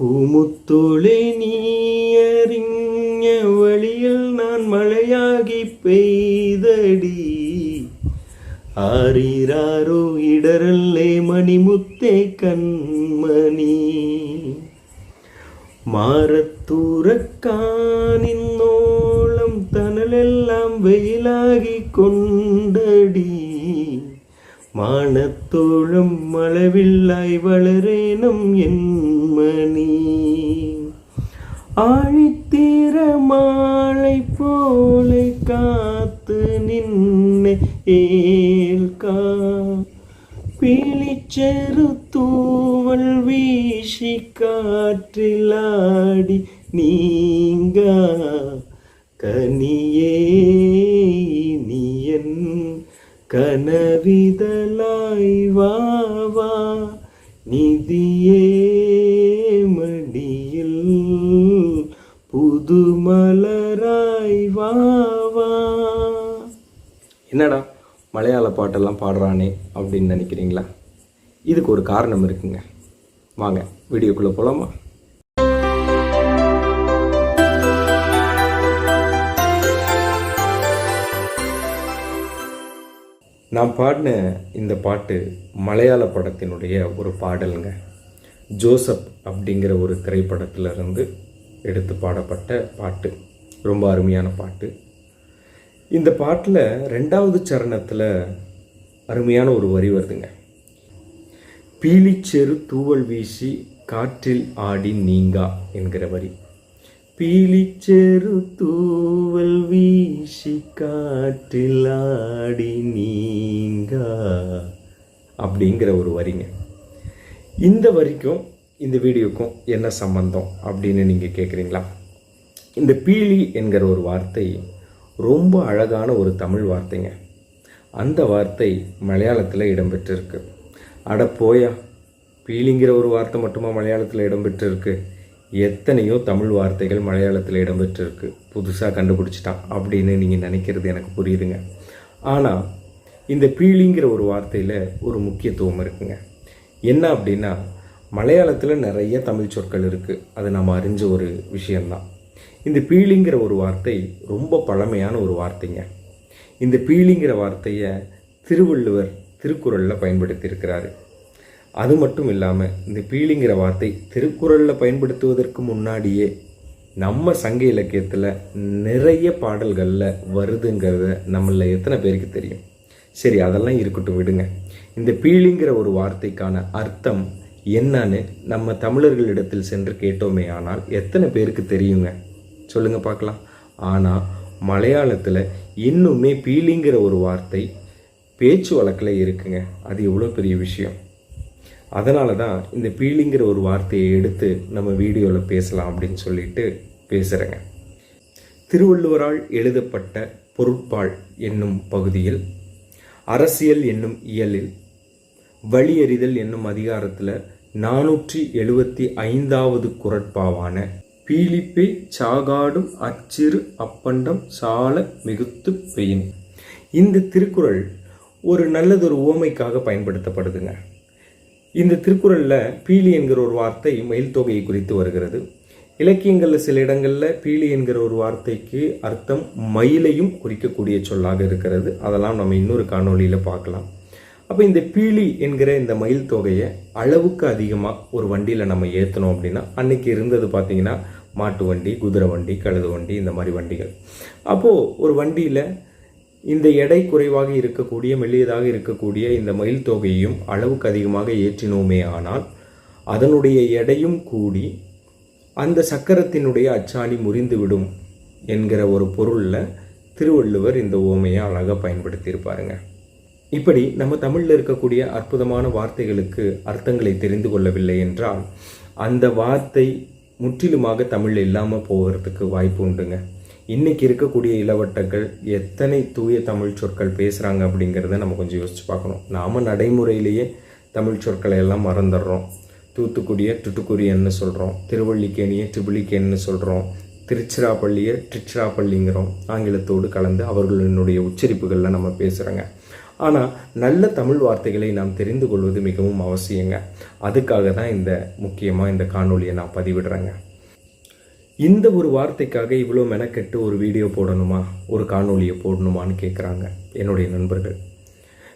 പൂമുത്തുളെ നീയറിഞ്ഞ വഴിയിൽ നാൻ മഴയാകി പെയ്തടി. ആറിരാരോ ഇടരല്ലേ മണിമുത്തേ കൺമണി. മാറത്തൂറക്കാനിന്നോളം തണലെല്ലാം വെയിലാകി കൊണ്ടടി வெயிலாகி கொண்டடி மளவில்லாய் வளரேனும் என் மணி. ஆழித்தீர மாலை போலை காத்து நின்னை ஏல்கா. பீலிச்செரு தூவல் வீசி காற்றிலாடி நீங்க. கனியே கனவிதலாய் வா வா. நிதியே மடியில் புது மலராய் என்னடா மலையாள பாட்டெல்லாம் பாடுறானே அப்படின்னு நினைக்கிறீங்களா? இதுக்கு ஒரு காரணம் இருக்குங்க. வாங்க வீடியோக்குள்ளே போகலாமா நான் பாடின இந்த பாட்டு மலையாள படத்தினுடைய ஒரு பாடலுங்க. ஜோசப் அப்படிங்கிற ஒரு திரைப்படத்திலிருந்து எடுத்து பாடப்பட்ட பாட்டு. ரொம்ப அருமையான பாட்டு. இந்த பாட்டில் ரெண்டாவது சரணத்தில் அருமையான ஒரு வரி வருதுங்க. பீலிச்செரு தூவல் வீசி காற்றில் ஆடி நீங்கா என்கிற வரி. பீலிச்செரு தூவல் வீசி காற்றில் ஆடி நீங்கா அப்படிங்கிற ஒரு வரிங்க இந்த வரிக்கும் இந்த வீடியோக்கும் என்ன சம்பந்தம் அப்படின்னு நீங்கள் கேட்குறீங்களா இந்த பீலி என்கிற ஒரு வார்த்தை ரொம்ப அழகான ஒரு தமிழ் வார்த்தைங்க அந்த வார்த்தை மலையாளத்தில் இடம்பெற்றிருக்கு அட போயா பீலிங்கிற ஒரு வார்த்தை மட்டுமா மலையாளத்தில் இடம்பெற்றிருக்கு எத்தனையோ தமிழ் வார்த்தைகள் மலையாளத்தில் இடம்பெற்றிருக்கு. புதுசாக கண்டுபிடிச்சிட்டான். அப்படின்னு நீங்கள் நினைக்கிறது எனக்கு புரியுதுங்க. ஆனால் இந்த பீலிங்கிற ஒரு வார்த்தையில் ஒரு முக்கியத்துவம் இருக்குங்க. என்ன அப்படின்னா மலையாளத்தில் நிறைய தமிழ் சொற்கள் இருக்குது அது நம்ம அறிஞ்ச ஒரு விஷயந்தான் இந்த பீலிங்கிற ஒரு வார்த்தை ரொம்ப பழமையான ஒரு வார்த்தைங்க. இந்த பீலிங்கிற வார்த்தையை திருவள்ளுவர் திருக்குறளில் பயன்படுத்தியிருக்கிறாரு. அது மட்டும் இல்லாமல் இந்த பீலிங்கிற வார்த்தை திருக்குறளில் பயன்படுத்துவதற்கு முன்னாடியே நம்ம சங்க இலக்கியத்தில் நிறைய பாடல்களில் வருதுங்கிறத நம்மள எத்தனை பேருக்கு தெரியும்? சரி அதெல்லாம் இருக்கட்டும் விடுங்க. இந்த பீலிங்கிற ஒரு வார்த்தைக்கான அர்த்தம் என்னன்னு நம்ம தமிழர்களிடத்தில் சென்று கேட்டோமே ஆனால் எத்தனை பேருக்கு தெரியுங்க? சொல்லுங்க பார்க்கலாம். ஆனால் மலையாளத்தில் இன்னுமே பீலிங்கிற ஒரு வார்த்தை பேச்சு வழக்கில் இருக்குங்க. அது எவ்வளோ பெரிய விஷயம். அதனால தான் இந்த பீலிங்கிற ஒரு வார்த்தையை எடுத்து நம்ம வீடியோவில் பேசலாம் அப்படின்னு சொல்லிட்டு பேசுகிறேங்க திருவள்ளுவரால் எழுதப்பட்ட பொருட்பால் என்னும் பகுதியில் அரசியல் என்னும் இயலில் வழியறிதல் என்னும் அதிகாரத்தில் நானூற்றி எழுபத்தி ஐந்தாவது குரட்பாவான பீலிப்பை சாகாடும் அச்சிறு அப்பண்டம் சால மிகுத்து பெயின். இந்த திருக்குறள் ஒரு நல்லதொரு ஓமைக்காக பயன்படுத்தப்படுதுங்க. இந்த திருக்குறளில் பீலி என்கிற ஒரு வார்த்தை மயில் தொகையை குறித்து வருகிறது. இலக்கியங்களில் சில இடங்களில் பீலி என்கிற ஒரு வார்த்தைக்கு அர்த்தம் மயிலையும் குறிக்கக்கூடிய சொல்லாக இருக்கிறது. அதெல்லாம் நம்ம இன்னொரு காணொலியில் பார்க்கலாம். அப்போ இந்த பீலி என்கிற இந்த மயில் தொகையை அளவுக்கு அதிகமாக ஒரு வண்டியில் நம்ம ஏற்றணும் அப்படின்னா அன்னைக்கு இருந்தது பார்த்திங்கன்னா மாட்டு வண்டி குதிரை வண்டி கழுது வண்டி இந்த மாதிரி வண்டிகள். அப்போது ஒரு வண்டியில் இந்த எடை குறைவாக இருக்கக்கூடிய மெல்லியதாக இருக்கக்கூடிய இந்த மயில் தொகையையும் அளவுக்கு அதிகமாக ஏற்றினோமே ஆனால் அதனுடைய எடையும் கூடி அந்த சக்கரத்தினுடைய அச்சாணி முறிந்துவிடும் என்கிற ஒரு பொருளில் திருவள்ளுவர் இந்த ஓமையை அழகாக பயன்படுத்தியிருப்பாருங்க. இப்படி நம்ம தமிழில் இருக்கக்கூடிய அற்புதமான வார்த்தைகளுக்கு அர்த்தங்களை தெரிந்து கொள்ளவில்லை என்றால் அந்த வார்த்தை முற்றிலுமாக தமிழில் இல்லாமல் போகிறதுக்கு வாய்ப்பு உண்டுங்க. இன்னைக்கு இருக்கக்கூடிய இளவட்டங்கள் எத்தனை தூய தமிழ் சொற்கள் பேசுகிறாங்க அப்படிங்கிறத நம்ம கொஞ்சம் யோசிச்சு பார்க்கணும். நாம் நடைமுறையிலேயே தமிழ் சொற்களை எல்லாம் மறந்துடுறோம். தூத்துக்குடியை டுட்டுக்குரியன்னு சொல்கிறோம் திருவள்ளிக்கேணியை ட்ரிபிளிக்கேன்னு சொல்கிறோம் திருச்சிராப்பள்ளியை ட்ரிச்சிராப்பள்ளிங்கிறோம் ஆங்கிலத்தோடு கலந்து அவர்களினுடைய உச்சரிப்புகளில் நம்ம பேசுகிறோங்க ஆனால் நல்ல தமிழ் வார்த்தைகளை நாம் தெரிந்து கொள்வது மிகவும் அவசியங்க. அதுக்காக தான் இந்த முக்கியமாக இந்த காணொலியை நான் பதிவிடுறேங்க. இந்த ஒரு வார்த்தைக்காக இவ்வளோ மெனக்கெட்டு ஒரு வீடியோ போடணுமா? ஒரு காணொலியை போடணுமான்னு கேட்குறாங்க என்னுடைய நண்பர்கள்.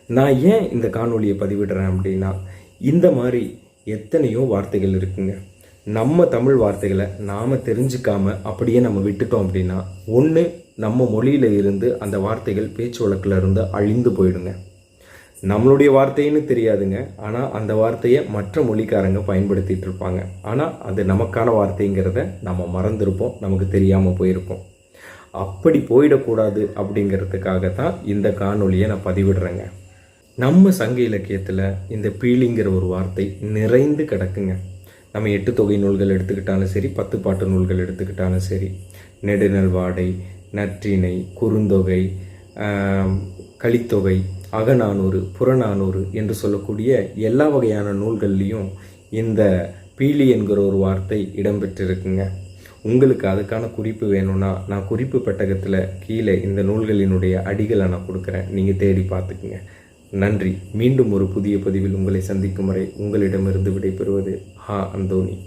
நான் ஏன் இந்த காணொலியை பதிவிடுறேன் அப்படின்னா இந்த மாதிரி எத்தனையோ வார்த்தைகள் இருக்குங்க. நம்ம தமிழ் வார்த்தைகளை நாம் தெரிஞ்சுக்காம அப்படியே நம்ம விட்டுட்டோம் அப்படின்னா ஒன்று நம்ம மொழியில் இருந்து அந்த வார்த்தைகள் பேச்சு வழக்கில் இருந்து அழிந்து போயிடுங்க. நம்மளுடைய வார்த்தைன்னு தெரியாதுங்க. ஆனால் அந்த வார்த்தையை மற்ற மொழிக்காரங்க பயன்படுத்திட்டு இருப்பாங்க. ஆனால் அது நமக்கான வார்த்தைங்கிறத நம்ம மறந்துருப்போம். நமக்கு தெரியாமல் போயிருப்போம் அப்படி போயிடக்கூடாது அப்படிங்கிறதுக்காக தான் இந்த காணொலியை நான் பதிவிடுறேங்க. நம்ம சங்க இலக்கியத்தில் இந்த பீலிங்கிற ஒரு வார்த்தை நிறைந்து கிடக்குங்க. நம்ம எட்டு தொகை நூல்கள் எடுத்துக்கிட்டாலும் சரி பத்து பாட்டு நூல்கள் எடுத்துக்கிட்டாலும் சரி நெடுநல் வாடை நற்றிணை குறுந்தொகை கலித்தொகை அகநானூறு புறநானூறு என்று சொல்லக்கூடிய எல்லா வகையான நூல்கள்லேயும் இந்த பீலி என்கிற ஒரு வார்த்தை இடம்பெற்றிருக்குங்க. உங்களுக்கு அதுக்கான குறிப்பு வேணும்னா நான் குறிப்பு பெட்டகத்தில் கீழே இந்த நூல்களினுடைய அடிகளை நான் கொடுக்குறேன். நீங்கள் தேடி பார்த்துக்குங்க. நன்றி. மீண்டும் ஒரு புதிய பதிவில் உங்களை சந்திக்கும் வரை உங்களிடமிருந்து விடைபெறுவது ஹா அந்தோனி